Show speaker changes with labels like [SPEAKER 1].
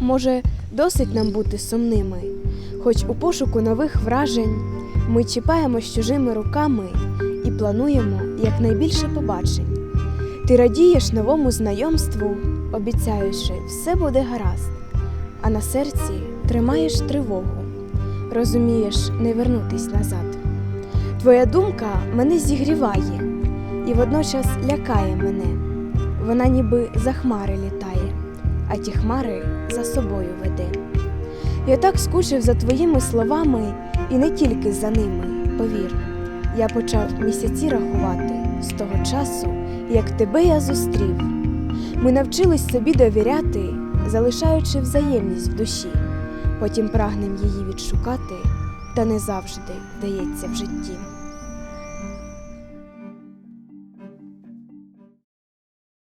[SPEAKER 1] може, досить нам бути сумними, хоч у пошуку нових вражень ми чіпаємо з чужими руками і плануємо якнайбільше побачень. Ти радієш новому знайомству, обіцяючи, все буде гаразд, а на серці тримаєш тривогу, розумієш не вернутись назад. Твоя думка мене зігріває і водночас лякає мене. Вона ніби за хмари літає, а ті хмари за собою веде. Я так скучив за твоїми словами і не тільки за ними, повір. Я почав місяці рахувати з того часу, як тебе я зустрів. Ми навчились собі довіряти, залишаючи взаємність в душі. Потім прагнем її відшукати, та не завжди вдається в житті.